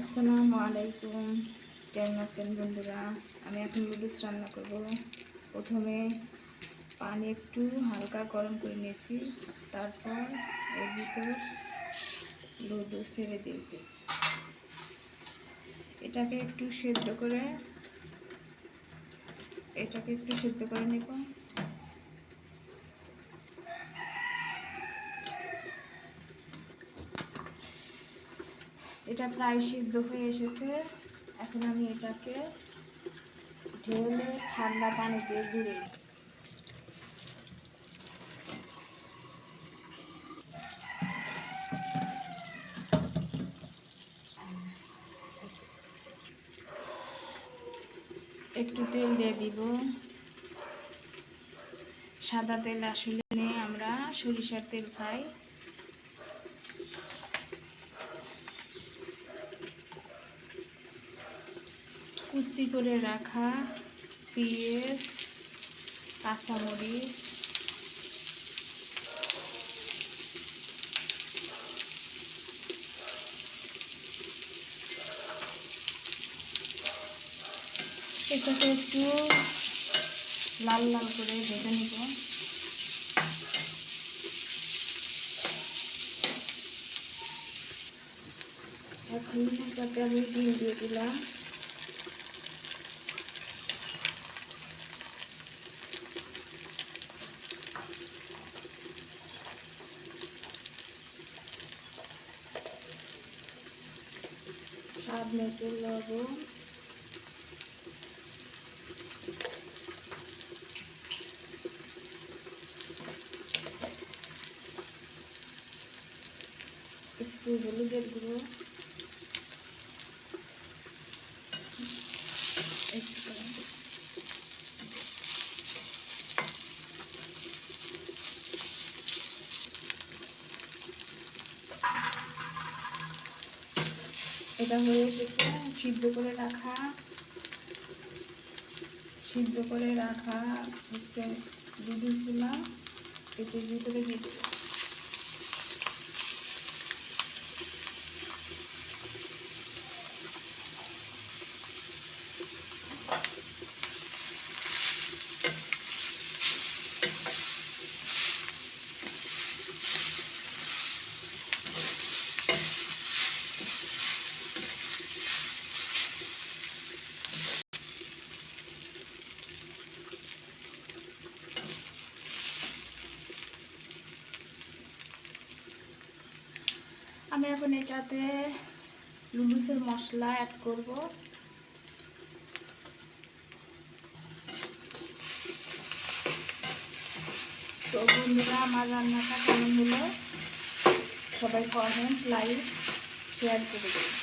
আসসালামু আলাইকুম। কেমন আছেন বন্ধুরা? আমি এখন লুডুস রান্না করব। প্রথমে পানি একটু হালকা গরম করে নিয়েছি। তারপর এর ভিতর লুডু ছেড়ে দিয়েছি। এটাকে একটু সেদ্ধ করে, এটাকে একটু সেদ্ধ করে নেব। এটা প্রায় সিদ্ধ হয়ে এসেছে। এখন আমি এটাকে ঢেলে ঠান্ডা পানিতে জুড়ে একটু তেল দিয়ে দিব। সাদা তেল আসলে আমরা সরিষার তেল খাই। কুচি করে রাখা পেঁয়াজ, কাঁচামরিচ, এটাকে একটু লাল লাল করে ভেজে নিব। এখন এটাকে আমি দিয়ে দিলাম। স্বাদ মতো লবণ একটু হলুদের গুঁড়ো এটা হয়ে এসেছে। সিদ্ধ করে রাখা। সিদ্ধ করে রাখা হচ্ছে দুধুগুলা এটির ভিতরে দিয়ে আমি এখন এটাতে লুলুসের মশলা অ্যাড করব। তো বন্ধুরা, আমার রান্নাটা কেমন হলো? সবাই কমেন্ট লাইক শেয়ার করে দেবেন।